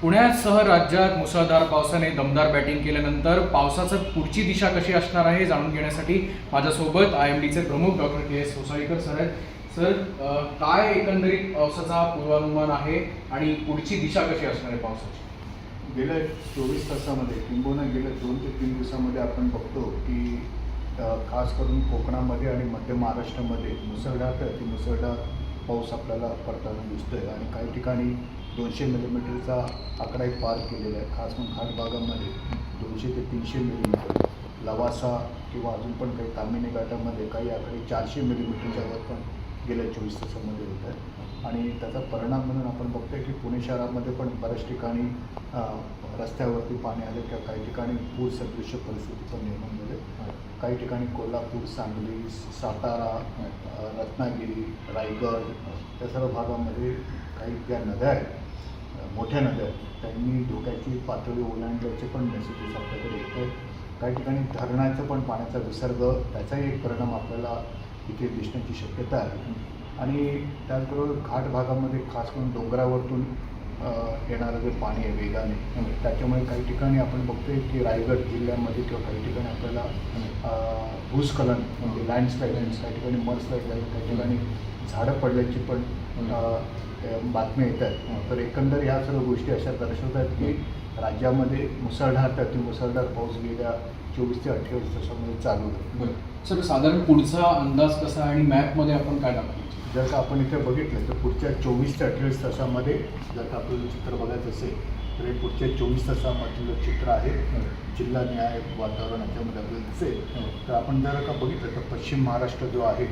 पुण्यासह राज्यात मुसळधार पावसाने दमदार बॅटिंग केल्यानंतर पावसाचं पुढची दिशा कशी असणार आहे जाणून घेण्यासाठी माझ्यासोबत आय एम डीचे प्रमुख doctor K S Hosalikar sir आहेत. सर काय एकंदरीत पावसाचा पूर्वानुमान आहे आणि पुढची दिशा कशी असणार आहे पावसाची? गेल्या चोवीस तासामध्ये किंबहुना गेल्या दोन ते तीन दिवसामध्ये आपण बघतो की खास करून कोकणामध्ये आणि मध्य महाराष्ट्रामध्ये मुसळधार ते अतिमुसळधार पाऊस आपल्याला पडताना दिसतोय. आणि काही ठिकाणी दोनशे मिलीमीटरचा आकडाही पार केलेला आहे. खास करून घाट भागामध्ये दोनशे ते तीनशे मिलीमीटर लवासा किंवा अजून पण काही तामिनी घाटामध्ये काही आकडे चारशे मिलीमीटरच्या वर पण गेल्या चोवीस तासामध्ये होत आहे आणि त्याचा परिणाम म्हणून आपण बघतोय की पुणे शहरामध्ये पण बऱ्याच ठिकाणी रस्त्यावरती पाणी आले किंवा काही ठिकाणी पूर सदृश्य परिस्थिती पण निर्माण झाली. काही ठिकाणी कोल्हापूर सांगली सातारा रत्नागिरी रायगड या सर्व भागामध्ये काही ज्या नद्या आहेत मोठ्या नद्या त्यांनी धोक्याची पातळी ओलांडल्याचे पण मेसेजेस आपल्याकडे येत आहेत काही ठिकाणी धरणाचं पण पाण्याचा विसर्ग त्याचाही एक परिणाम आपल्याला इथे दिसण्याची शक्यता आहे. आणि त्याचबरोबर घाट भागामध्ये खास करून डोंगरावरतून येणारं जे पाणी आहे वेगाने म्हणजे त्याच्यामुळे काही ठिकाणी आपण बघतोय की रायगड जिल्ह्यामध्ये किंवा काही ठिकाणी आपल्याला भूस्खलन म्हणजे लँडस्लाईड काही ठिकाणी मडस्लाईड झाली काही ठिकाणी झाडं पडल्याची पण बातम्या येत आहेत तर एकंदर ह्या सर्व गोष्टी अशा दर्शवतात की राज्यामध्ये मुसळधार ती मुसळधार पाऊस गेल्या चोवीस ते अठ्ठावीस तासामध्ये चालू बरं. सर साधारण पुढचा अंदाज कसा आणि मॅपमध्ये आपण काय दाखवतो जर का आपण इथे बघितलं तर पुढच्या चोवीस ते अठ्ठावीस तासामध्ये जर का आपल्याला चित्र बघायचं असेल तर हे पुढच्या चोवीस तासामधलं चित्र आहे. जिल्हा न्याय वातावरण याच्यामध्ये आपल्याला दिसेल. तर आपण जर का बघितलं तर पश्चिम महाराष्ट्र जो आहे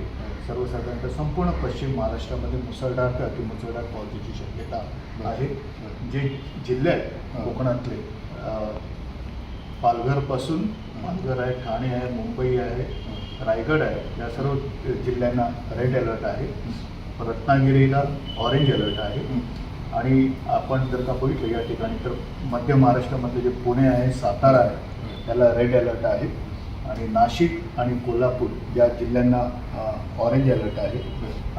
सर्वसाधारणतः संपूर्ण पश्चिम महाराष्ट्रामध्ये मुसळधार ते अतिमुसळधार पावसाची शक्यता आहे. जे जिल्हे आहेत कोकणातले पालघरपासून पालघर आहे ठाणे आहे मुंबई आहे रायगड आहे या सर्व जिल्ह्यांना रेड अलर्ट आहे. रत्नागिरीला ऑरेंज अलर्ट आहे. आणि आपण जर का बघितलं या ठिकाणी तर मध्य महाराष्ट्रामध्ये जे पुणे आहे सातारा आहे त्याला रेड अलर्ट आहे. आणि नाशिक आणि कोल्हापूर या जिल्ह्यांना ऑरेंज अलर्ट आहे.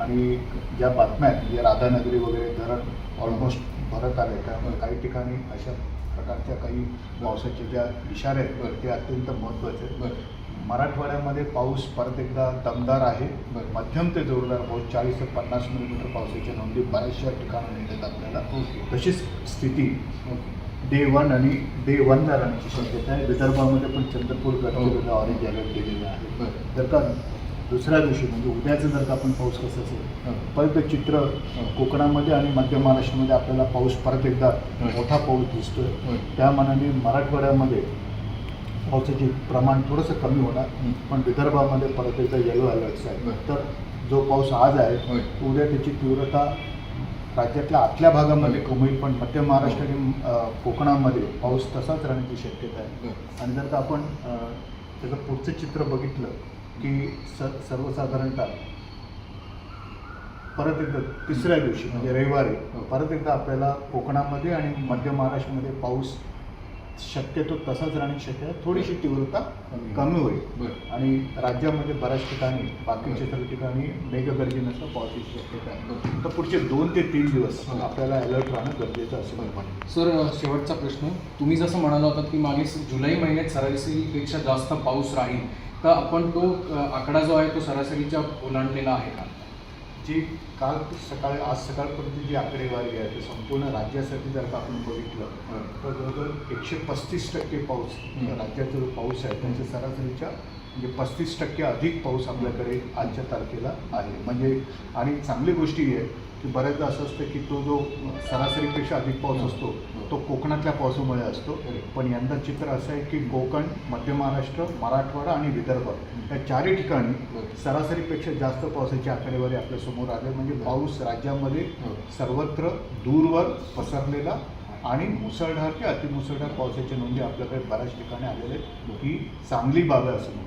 आणि ज्या बातम्या आहेत म्हणजे राधानगरी वगैरे धरण ऑलमोस्ट भरत आले त्यामुळे काही ठिकाणी अशा प्रकारच्या काही पावसाचे ज्या इशारे आहेत ते अत्यंत महत्त्वाचे आहेत बरं मराठवाड्यामध्ये पाऊस परत एकदा दमदार आहे बरं. मध्यम ते जोरदार पाऊस चाळीस ते पन्नास मिलीमीटर पावसाच्या नोंदी बऱ्याचशा ठिकाणी मिळतात आपल्याला. तशीच स्थिती डे वन आणि डे वनला राहण्याची शक्यता आहे विदर्भामध्ये पण चंद्रपूर गडचिरोलीला ऑरेंज अलर्ट दिलेला आहे बरं. जर का दुसऱ्या दिवशी म्हणजे उद्याचं जर का आपण पाऊस कसं असेल. परत चित्र कोकणामध्ये आणि मध्य महाराष्ट्रामध्ये आपल्याला पाऊस परत एकदा. मोठा पाऊस दिसतोय. त्या मानाने मराठवाड्यामध्ये पावसाचे प्रमाण थोडंसं कमी होणार. पण विदर्भामध्ये परत एकदा येलो अलर्ट्स आहे. तर जो पाऊस आज आहे. उद्या त्याची तीव्रता राज्यातल्या आतल्या भागामध्ये कमी पण मध्य महाराष्ट्र आणि कोकणामध्ये पाऊस तसाच राहण्याची शक्यता आहे. आणि जर का आपण त्याचं पुढचं चित्र बघितलं की स सर्वसाधारणतः परत एकदा तिसऱ्या दिवशी म्हणजे रविवारी हो. परत एकदा आपल्याला कोकणामध्ये आणि मध्य महाराष्ट्रामध्ये पाऊस शक्यतो तसाच राहण्याची शक्यता. थोडीशी तीव्रता कमी. होईल आणि राज्यामध्ये बऱ्याच ठिकाणी बाकीच्या सर्व ठिकाणी मेघगर्जनेसह पावसाची शक्यता आहे. तर पुढचे दोन ते तीन दिवस हो. आपल्याला अलर्ट राहणं गरजेचं असं मला वाटतं सर शेवटचा प्रश्न तुम्ही जसं म्हणाला होतात की मागे जुलै महिन्यात सरासरीपेक्षा जास्त पाऊस राहील तर आपण तो आकडा जो आहे तो सरासरीच्या ओलांडलेला आहे का? जी काल सकाळी आज सकाळपर्यंत जी आकडेवारी आहे ते संपूर्ण राज्यासाठी जर का आपण बघितलं तर जवळजवळ एकशे पस्तीस टक्के पाऊस. राज्याचा जो पाऊस आहे. त्याच्या सरासरीच्या म्हणजे पस्तीस टक्के अधिक पाऊस आपल्याकडे आजच्या तारखेला आहे. म्हणजे आणि चांगली गोष्टी आहे की बऱ्याचदा असं असतं की तो जो सरासरीपेक्षा अधिक पाऊस असतो तो कोकणातल्या पावसामुळे असतो. पण यंदा चित्र असं आहे की कोकण मध्य महाराष्ट्र मराठवाडा आणि विदर्भ या चारही ठिकाणी सरासरीपेक्षा जास्त पावसाची आकडेवारी आपल्यासमोर आले म्हणजे पाऊस राज्यामध्ये सर्वत्र दूरवर पसरलेला आणि मुसळधार ते अतिमुसळधार पावसाच्या नोंदी आपल्याकडे बऱ्याच ठिकाणी आलेल्या आहेत. ही. चांगली बाब आहे असं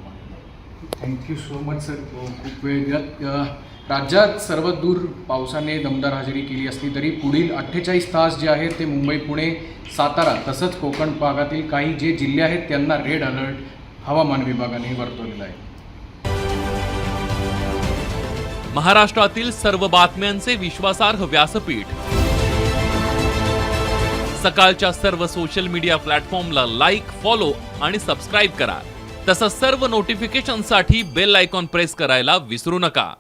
थँक्यू सो मच सर खूप वेळ राज्यात सर्वदूर पावसाने दमदार हजेरी केली असली तरी पुढील अठ्ठेचाळीस तास जे आहेत ते मुंबई पुणे सातारा तसंच कोकण भागातील काही जे जिल्हे आहेत त्यांना रेड अलर्ट हवामान विभागाने वर्तवलेला आहे. महाराष्ट्रातील सर्व बातम्यांचे विश्वासार्ह व्यासपीठ. सकाळच्या सर्व सोशल मीडिया प्लॅटफॉर्मला लाईक फॉलो आणि सबस्क्राईब करा. तसंच सर्व नोटिफिकेशनसाठी बेल आयकॉन प्रेस करायला विसरू नका.